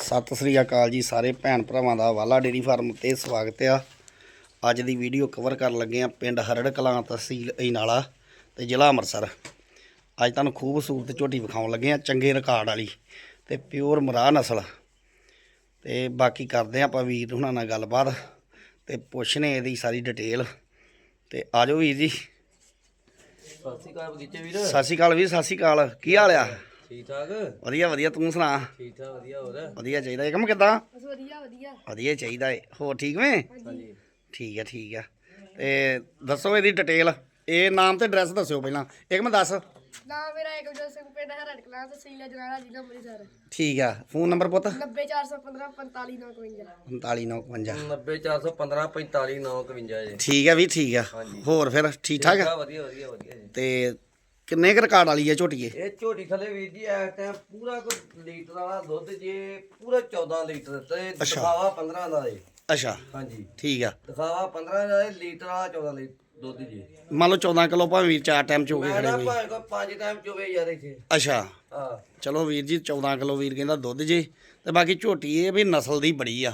ਸਤਿ ਸ੍ਰੀ ਅਕਾਲ ਜੀ ਸਾਰੇ ਭੈਣ ਭਰਾਵਾਂ ਦਾ ਵਾਲਾ ਡੇਰੀ ਫਾਰਮ ਤੇ ਸਵਾਗਤ ਆ। ਅੱਜ ਦੀ ਵੀਡੀਓ ਕਵਰ ਕਰਨ ਲੱਗੇ ਆ ਪਿੰਡ ਹਰੜ ਕਲਾਂ ਤਹਿਸੀਲ ਅਜਨਾਲਾ ਤੇ ਜ਼ਿਲ੍ਹਾ ਅੰਮ੍ਰਿਤਸਰ। ਅੱਜ ਤੁਹਾਨੂੰ ਖੂਬਸੂਰਤ ਝੋਟੀ ਵਿਖਾਉਣ ਲੱਗੇ ਆ ਚੰਗੇ ਰਿਕਾਰਡ ਵਾਲੀ ਤੇ ਪਿਓਰ ਮਰਾਹ ਨਸਲ। ਤੇ ਬਾਕੀ ਕਰਦੇ ਆ ਆਪਾਂ ਵੀਰ ਹੁਣਾਂ ਨਾਲ ਗੱਲਬਾਤ ਤੇ ਪੁੱਛਨੇ ਇਹਦੀ ਸਾਰੀ ਡਿਟੇਲ ਤੇ ਆਜੋ ਵੀਰ ਜੀ। ਸਤਿ ਸ਼੍ਰੀ ਅਕਾਲ ਬਗੀਚੇ ਵੀਰ। ਸਤਿ ਸ਼੍ਰੀ ਅਕਾਲ ਵੀਰ ਸਤਿ ਸ਼੍ਰੀ ਅਕਾਲ। ਕੀ ਹਾਲ ਆ? ਠੀਕ ਠਾਕ ਵਧੀਆ ਵਧੀਆ ਤੂੰ ਸੁਣਾ? ਠੀਕ ਠਾਕ ਵਧੀਆ ਹੋਰ? ਵਧੀਆ ਚਾਹੀਦਾ ਇਹ ਕੰਮ ਕਿੱਦਾਂ? ਬਸ ਵਧੀਆ ਵਧੀਆ। ਵਧੀਆ ਚਾਹੀਦਾ ਏ। ਹੋਰ ਠੀਕ ਵੇਂ? ਹਾਂਜੀ। ਠੀਕ ਆ ਠੀਕ ਆ। ਤੇ ਦੱਸੋ ਇਹਦੀ ਡਿਟੇਲ ਇਹ ਨਾਮ ਤੇ ਐਡਰੈਸ ਦੱਸਿਓ ਪਹਿਲਾਂ। ਇੱਕ ਮੈਂ ਦੱਸ। ਨਾਮ ਮੇਰਾ ਏਕਮਜੋਤ ਸਿੰਘ ਪਿੰਡ ਹਰੜ ਕਲਾਂ ਤਹਿਸੀਲ ਜਨਾਲਾ ਜ਼ਿਲ੍ਹਾ ਅੰਮ੍ਰਿਤਸਰ। ਠੀਕ ਆ। ਫੋਨ ਨੰਬਰ ਪੁੱਤ? 90415 45952 45951 90415 45951 ਜੀ। ਠੀਕ ਆ ਵੀ ਠੀਕ ਆ। ਹੋਰ ਫਿਰ ਠੀਕ ਠਾਕ ਆ ਵਧੀਆ ਵਧੀਆ ਵਧੀਆ ਜੀ। ਤੇ ਕਿੰਨੇ ਕੁ ਰਿਕਾਰਡ ਵਾਲੀ ਆ ਝੋਟੀਏ ਇਹ? ਝੋਟੀ ਥੱਲੇ ਵੀਰ ਜੀ ਇਸ ਟਾਈਮ ਪੂਰਾ ਕੋਈ ਲੀਟਰ ਵਾਲਾ ਦੁੱਧ ਜੇ ਪੂਰਾ 14 ਲੀਟਰ ਤੇ। ਦਿਖਾਵਾ 15 ਦਾ ਜੀ ਅੱਛਾ। ਹਾਂਜੀ। ਠੀਕ ਆ। ਦਿਖਾਵਾ 15 ਦਾ ਜੀ, ਲੀਟਰ ਵਾਲਾ 14 ਲੀਟਰ ਦੁੱਧ ਜੀ। ਮੰਨ ਲਓ 14 ਕਿਲੋ ਭਾਵੇਂ ਵੀਰ ਚਾਰ ਟਾਈਮ ਚੋ ਕੇ ਮੈਂ ਖੜੇ ਹੋਈ ਭਾਵੇਂ ਕੋ ਪੰਜ ਟਾਈਮ ਚੋਵੇ ਯਾਰ ਇੱਥੇ। ਅੱਛਾ। ਹਾਂ। ਚਲੋ ਵੀਰ ਜੀ 14 ਕਿਲੋ ਵੀਰ ਕਹਿੰਦਾ ਦੁੱਧ ਜੀ। ਤੇ ਬਾਕੀ ਝੋਟੀ ਇਹ ਵੀ ਨਸਲ ਦੀ ਬੜੀ ਆ।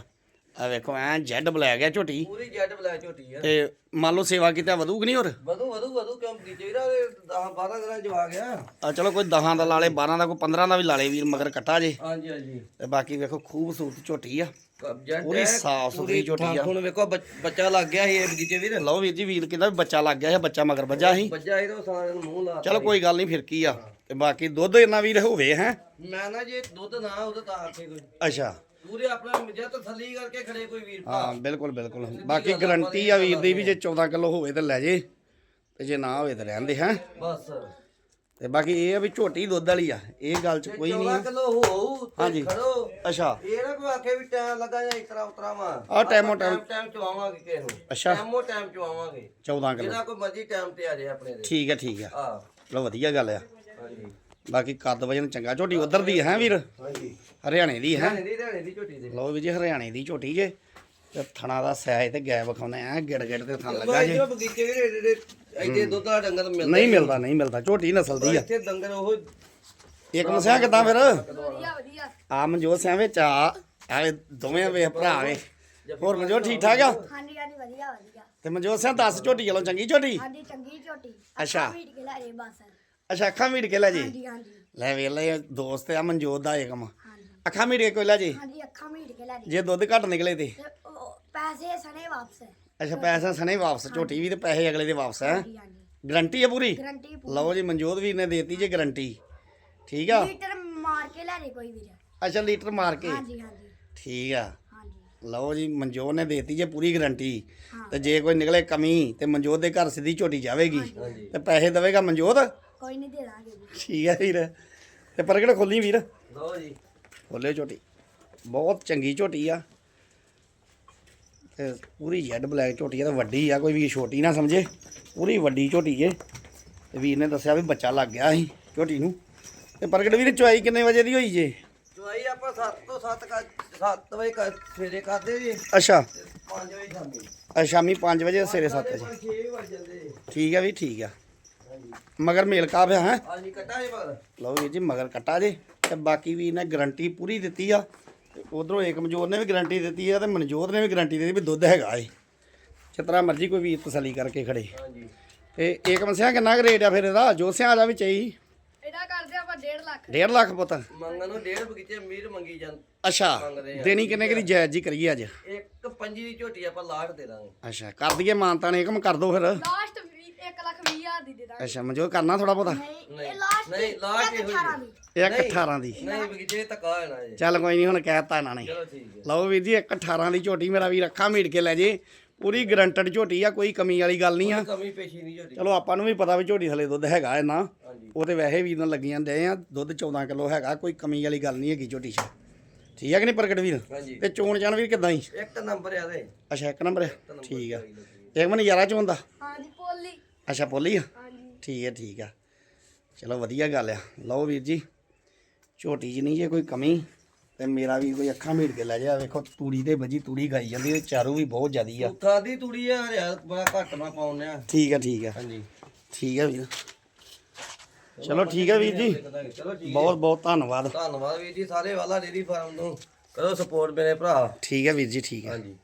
ਆ ਵੇਖੋ ਐ ਜੈਡ ਬਲੈਕ ਆ ਝੋਟੀ। ਪੂਰੀ ਜੈਟ ਬਲੈਕ ਝੋਟੀ ਆ। ਤੇ ਮੰਨ ਲਓ ਸੇਵਾ ਕੀਤਾ ਵਧੂ ਕਿ ਨਹੀਂ ਹੋਰ? ਵਧੂ ਵਧੂ ਵਧੂ ਕਿਉਂ ਬਗੀਚੇ ਵੀਰ 10 12 ਦਿਨਾਂ ਚ ਆ। ਗਿਆ ਆ ਚਲੋ ਕੋਈ 10 ਦਾ ਲਾਲੇ 12 ਦਾ ਕੋਈ 15 ਦਾ ਵੀ ਲਾਲੇ ਵੀਰ ਮਗਰ ਕੱਟਾ ਜੇ। ਹਾਂਜੀ ਹਾਂਜੀ। ਤੇ ਬਾਕੀ ਵੇਖੋ ਖੂਬਸੂਰਤ ਝੋਟੀ ਆ। ਪੂਰੀ ਸਾਫ਼ ਸੁਥਰੀ ਝੋਟੀ ਆ। ਹੁਣ ਵੇਖੋ ਬੱਚ- ਲੱਗ ਗਿਆ ਸੀ ਇਹ ਬਗੀਚੇ ਵੀਰ। ਲਓ ਵੀਰ ਜੀ ਵੀਰ ਕਹਿੰਦਾ ਬੱਚਾ ਲੱਗ ਗਿਆ ਹੈ ਬੱਚਾ ਮਗਰ ਵੱਜਾ ਸੀ। ਇਹਦਾ ਸਾਰਿਆਂ ਨੂੰ ਮੂੰਹ ਲਾ ਚਲੋ ਕੋਈ ਗੱਲ ਨਹੀਂ ਫਿਰ ਕੀ ਆ? ਤੇ ਬਾਕੀ ਦੁੱਧ ਇੰਨਾ ਵੀਰ ਹੋਵੇ ਹੈ? ਮੈਂ ਨਾ ਜੇ ਦੁੱਧ ਨਾ ਉਹਦਾ ਤਾਂ ਆਖੇ ਕੋਈ। ਅੱਛਾ। ਪੂਰੇ ਆਪਣਾ ਜੇ ਤਸੱਲੀ ਕਰਕੇ ਖੜੇ ਕੋਈ ਵੀਰ ਹਾਂ ਬਿਲਕੁਲ ਬਿਲਕੁਲ। ਬਾਕੀ ਗਰੰਟੀ ਆ ਵੀਰ ਦੀ ਵੀ ਜੇ 14 ਕਿਲੋ ਹੋਵੇ ਤੇ ਲੈ ਜੇ ਤੇ ਜੇ ਨਾ ਹੋਵੇ ਤੇ ਰਹਿੰਦੇ ਹੈ? ਬਸ। ਤੇ ਬਾਕੀ ਇਹ ਆ ਵੀ ਝੋਟੀ ਦੁੱਧ ਵਾਲੀ ਆ ਇਹ ਗੱਲ 'ਚ ਕੋਈ ਨਹੀਂ 14 ਆ। ਕਿਲੋ ਹੋਊ ਹਾਂਜੀ। ਤੇ ਖੜੋ। ਅੱਛਾ। ਇਹ ਨਾ ਕੋਈ ਆਖੇ ਵੀ ਟਾਈਮ ਲੱਗਾ ਜਾਂ ਇਤਰਾ ਉਤਰਾ ਵਾ। ਆਹ ਟਾਈਮੋ ਟਾਈਮ। ਟਾਈਮ। ਚਵਾਵਾਂਗੇ ਕਿਸੇ ਨੂੰ। ਅੱਛਾ। ਟਾਈਮੋ ਟਾਈਮ ਚਵਾਵਾਂਗੇ 14 ਕਿਲੋ। ਜਿਹਦਾ ਕੋਈ ਮਰਜ਼ੀ ਟਾਈਮ ਤੇ ਆ ਜਾਏ ਆਪਣੇ ਦੇ ਠੀਕ ਆ ਠੀਕ ਆ। ਆ ਚਲੋ ਵਧੀਆ ਗੱਲ ਆ। ਹਾਂਜੀ। ਬਾਕੀ ਕੱਦ ਵਜਨ ਚੰਗਾ। ਝੋਟੀ ਉਧਰ ਦੀ ਹੈ ਵੀਰ? ਹਾਂਜੀ। ਹਰਿਆਣੇ ਦੀ ਹੈ? ਹਰਿਆਣੇ ਦੀ ਹਰਿਆਣੇ ਦੀ ਝੋਟੀ ਦੇ ਲਓ ਵੀ ਜੀ ਹਰਿਆਣੇ ਦੀ ਝੋਟੀ ਜੇ। ਤੇ ਥਣਾ ਦਾ ਸਿਆਜ ਤੇ ਗੈ ਵਿਖਾਉਂਦੇ ਆ। ਗਿੜ ਗਿੜ ਤੇ ਥਣ ਲੱਗਾ ਜੇ। ਜਿਹੜਾ ਬਗੀਚੇ ਵੀ ਏਡੇ ਏਡੇ ਇੱਥੇ ਦੁੱਧ ਦਾ ਡੰਗਰ ਮਿਲਦਾ ਨਹੀਂ ਮਿਲਦਾ ਨਹੀਂ। ਮਿਲਦਾ। ਝੋਟੀ ਨਸਲ ਦੀ ਆ। ਇੱਥੇ ਡੰਗਰ ਉਹ ਇੱਕ ਮਸਿਆ ਕਿਦਾਂ ਫਿਰ? ਵਧੀਆ ਵਧੀਆ। ਆ ਮਨਜੋਤ ਸਿੰਘ ਵਿੱਚ ਆ। ਆਵੇ ਦੋਵੇਂ ਵੇ ਭਰਾ ਵੇ ਹੋਰ ਮਨਜੋਤ ਠੀਕ ਠਾਕ ਆ? ਹਾਂਜੀ ਹਾਂਜੀ ਵਧੀਆ ਵਧੀਆ। ਤੇ ਮਨਜੋਤ ਸਿੰਘ ਦੱਸ ਝੋਟੀ ਚਲੋ ਚੰਗੀ ਝੋਟੀ? ਹਾਂਜੀ ਚੰਗੀ ਝੋਟੀ। ਅੱਛਾ। ਵੀਟ ਕੇ ਲੈ ਰੇ ਬਸ। ਅੱਛਾ ਅੱਖਾਂ ਮੀਟ ਕੇ ਲੈ ਜੀ? ਹਾਂਜੀ ਹਾਂਜੀ। ਲੈ ਵੇਖ ਲੈ ਦੋਸਤ ਆ ਮਨਜੋਤ ਦਾ ਏਕਮ ਹਾਂਜੀ। ਅੱਖਾਂ ਮੀਟ ਕੇ ਕੋਈ ਲੈ ਜੀ? ਹਾਂਜੀ ਅੱਖਾਂ ਮੀਟ ਕੇ ਲੈ ਰੇ ਜੇ ਦੁੱਧ ਘੱਟ ਨਿਕਲੇ ਤੇ? ਤੇ ਉਹ ਪੈਸੇ ਸਣੇ ਵਾਪਸ। ਅੱਛਾ ਪੈਸਾ ਸਣੇ ਵਾਪਸ ਝੋਟੀ ਵੀ ਤੇ ਪੈਸੇ ਅਗਲੇ ਦੇ ਵਾਪਸ ਹੈ? ਹਾਂਜੀ ਹਾਂਜੀ। ਗਰੰਟੀ ਹੈ ਪੂਰੀ? ਗਰੰਟੀ ਲਓ ਜੀ ਮਨਜੋਤ ਵੀਰ ਨੇ ਦੇਤੀ ਜੇ ਗਰੰਟੀ। ਠੀਕ ਆ? ਲੀਟਰ ਮਾਰ ਕੇ ਲੈ ਰੇ ਕੋਈ ਵੀਰ। ਅੱਛਾ ਲੀਟਰ ਮਾਰ ਕੇ? ਹਾਂਜੀ ਹਾਂਜੀ। ਠੀਕ ਆ। ਹਾਂਜੀ। ਲਓ ਜੀ ਮਨਜੋਤ ਨੇ ਦੇਤੀ ਜੇ ਪੂਰੀ ਗਰੰਟੀ। ਹਾਂ। ਤੇ ਜੇ ਕੋਈ ਨਿਕਲੇ ਕਮੀ ਤੇ ਮਨਜੋਤ ਦੇ ਘਰ ਸਿੱਧੀ ਝੋਟੀ ਜਾਵੇਗੀ ਤੇ ਪੈਸੇ ਦੇਵੇਗਾ ਮਨਜੋਤ? ਕੋਈ ਨਹੀਂ ਦੇ ਦਾਂਗੇ ਜੀ। ਠੀਕ ਹੈ ਵੀਰ। ਤੇ ਪ੍ਰਗਟ ਖੋਲੀ ਵੀਰ। ਲਓ ਜੀ। ਖੋਲੇ ਝੋਟੀ। ਬਹੁਤ ਚੰਗੀ ਝੋਟੀ ਆ। ਤੇ ਪੂਰੀ ਜੈਡ ਬਲੈਕ ਝੋਟੀ ਆ ਤੇ ਵੱਡੀ ਆ ਕੋਈ ਵੀ ਛੋਟੀ ਨਾ ਸਮਝੇ। ਪੂਰੀ ਵੱਡੀ ਝੋਟੀ ਏ ਤੇ ਵੀਰ ਨੇ ਦੱਸਿਆ ਵੀ ਬੱਚਾ ਲੱਗ ਗਿਆ ਸੀ ਝੋਟੀ ਨੂੰ। ਤੇ ਪ੍ਰਗਟ ਵੀਰ ਚੁਆਈ ਕਿੰਨੇ ਵਜੇ ਦੀ ਹੋਈ ਜੇ? ਦਵਾਈ ਆਪਾਂ 7 ਤੋਂ 7 7 ਵਜੇ ਸਵੇਰੇ ਕਰਦੇ ਜੀ। ਅੱਛਾ। 5 ਵਜੇ ਸ਼ਾਮੀ। ਸ਼ਾਮੀ 5 ਵਜੇ ਸਵੇਰੇ 7 ਵਜੇ। 6 ਵਜੇ ਜਾਂਦੇ। ਠੀਕ ਆ ਵੀ ਠੀਕ ਆ। ਮਗਰ ਮੇਲ ਕਾਬ ਹੈ ਹਾਂਜੀ ਕੱਟਾ ਜੀ ਮਗਰ। ਲਓ ਵੀਰ ਜੀ ਮਗਰ ਕੱਟਾ ਜੇ। ਤੇ ਬਾਕੀ ਵੀ ਇਹਨੇ ਗਰੰਟੀ ਪੂਰੀ ਦਿੱਤੀ ਆ। ਤੇ ਉਧਰੋਂ ਏਕਮਜੋਤ ਨੇ ਵੀ ਗਰੰਟੀ ਦਿੱਤੀ ਆ ਤੇ ਮਨਜੋਤ ਨੇ ਵੀ ਗਰੰਟੀ ਦਿੱਤੀ ਵੀ ਦੁੱਧ ਹੈਗਾ ਏ। ਜਿਤਨਾ ਮਰਜ਼ੀ ਕੋਈ ਵੀ ਤਸੱਲੀ ਕਰਕੇ ਖੜੇ। ਹਾਂਜੀ। ਤੇ ਏਕਮ ਸਿਆ ਕਿੰਨਾ ਕੁ ਰੇਟ ਆ ਫਿਰ ਇਹਦਾ? ਜੋਸਿਆ ਆ ਜਾ ਵਿੱਚ ਹੀ ਇਹਦਾ ਕਰਦੇ ਆਪਾਂ 1.5 ਲੱਖ। 1.5 ਲੱਖ ਪੁੱਤ। ਮੰਗਣ ਨੂੰ ਡੇਢ ਬਗੀਚੇ ਮੀਰ ਮੰਗੀ ਜਾਂ ਅੱਛਾ। ਦੇਣੀ ਕਿੰਨੇ ਕੁ ਦੀ ਜਾਇਜ਼ ਜੀ ਕਰੀਏ ਅੱਜ? ਇੱਕ ਪੰਜੀ ਦੀ ਝੋਟੀ ਆਪਾਂ ਲਾਟ ਦੇ ਦਾਂਗੇ। ਅੱਛਾ ਕਰ ਦਈਏ ਮਾਨਤਾ ਨੇ ਏਕਮ ਕਰ ਦੋ ਫਿਰ। ਲਾਸਟ 1 ਲੱਖ 20 ਹਜ਼ਾਰ ਦੀ ਦੇ ਦਾਂਗੇ। ਅੱਛਾ ਮਨਜੋਤ ਕਰਨਾ ਥੋੜਾ ਬਹੁਤਾ? ਨਹੀਂ ਲਾਸਟ ਨਹੀਂ, last ਇਹੋ ਹੀ 18 ਦੀ। ਇੱਕ ਨਹੀਂ। 18 ਦੀ। ਨਹੀਂ ਬਗੀਚੇ ਧੱਕਾ ਹੋਣਾ ਜੀ ਚੱਲ ਕੋਈ ਨਹੀਂ ਹੁਣ ਕਹਿਤਾ ਇਹਨਾਂ ਨੇ। ਚਲੋ ਠੀਕ ਹੈ। ਲਓ ਵੀਰ ਜੀ ਇੱਕ 18 ਦੀ ਝੋਟੀ ਮੇਰਾ ਵੀਰ ਅੱਖਾਂ ਮੀਟ ਕੇ ਲੈ ਜੇ। ਪੂਰੀ ਗਰੰਟਡ ਝੋਟੀ ਆ ਕੋਈ ਕਮੀ ਵਾਲੀ ਗੱਲ ਨਹੀਂ ਆ। ਕੋਈ ਕਮੀ ਪੇਸ਼ੀ ਨਹੀਂ ਝੋਟੀ। ਚਲੋ ਆਪਾਂ ਨੂੰ ਵੀ ਪਤਾ ਵੀ ਝੋਟੀ ਥਲੇ ਦੁੱਧ ਹੈਗਾ ਇਹਨਾਂ ਹਾਂਜੀ। ਉਹ ਤੇ ਵੈਸੇ ਵੀ ਇਹਨਾਂ ਲੱਗੀਆਂ ਦੇ ਆ ਦੁੱਧ 14 ਕਿਲੋ ਹੈਗਾ ਕੋਈ ਕਮੀ ਵਾਲੀ ਗੱਲ ਨਹੀਂ ਹੈਗੀ ਝੋਟੀ 'ਚ। ਠੀਕ ਹੈ ਕਿ ਨਹੀਂ ਪ੍ਰਗਟ ਵੀਰ? ਹਾਂਜੀ। ਤੇ ਚੋਣ ਜਾਣ ਵੀਰ ਕਿਦਾਂ ਹੀ ਇੱਕ ਨੰਬਰ ਆ ਦੇ ਅੱਛਾ ਇੱਕ ਨੰਬਰ ਠੀਕ ਆ। ਇੱਕ ਮਨ 11 ਚੋਂ ਦਾ ਅੱਛਾ ਪੋਲੀ ਆ? ਹਾਂਜੀ। ਠੀਕ ਹੈ ਠੀਕ ਆ। ਚਲੋ ਵਧੀਆ ਗੱਲ ਆ। ਲਓ ਵੀਰ ਜੀ ਝੋਟੀ 'ਚ ਨਹੀਂ ਜੇ ਕੋਈ ਕਮੀ ਤੇ ਮੇਰਾ ਵੀ ਕੋਈ ਅੱਖਾਂ ਮੀਟ ਕੇ ਲੈ ਜਾ। ਵੇਖੋ ਤੂੜੀ ਦੇ ਵੱਜੀ ਤੂੜੀ ਖਾਈ ਜਾਂਦੀ ਤੇ ਚਾਰੂ ਵੀ ਬਹੁਤ ਜ਼ਿਆਦੀ ਆ। ਉੱਥਾ ਦੀ ਤੂੜੀ ਆ ਹਰਿਆ ਬੜਾ ਘੱਟ ਮੈਂ ਪਾਉਨੇ ਆ ਠੀਕ ਆ ਠੀਕ ਆ। ਹਾਂਜੀ। ਠੀਕ ਹੈ ਵੀਰ। ਚਲੋ ਠੀਕ ਹੈ ਵੀਰ ਜੀ। ਬਹੁਤ ਬਹੁਤ ਧੰਨਵਾਦ। ਧੰਨਵਾਦ ਵੀਰ ਜੀ ਸਾਰੇ ਵਾਲਾ ਡੇਰੀ ਫਾਰਮ ਨੂੰ ਕਰੋ ਸਪੋਰਟ ਮੇਰੇ ਭਰਾ। ਠੀਕ ਹੈ ਵੀਰ ਜੀ ਠੀਕ ਹੈ ਹਾਂਜੀ।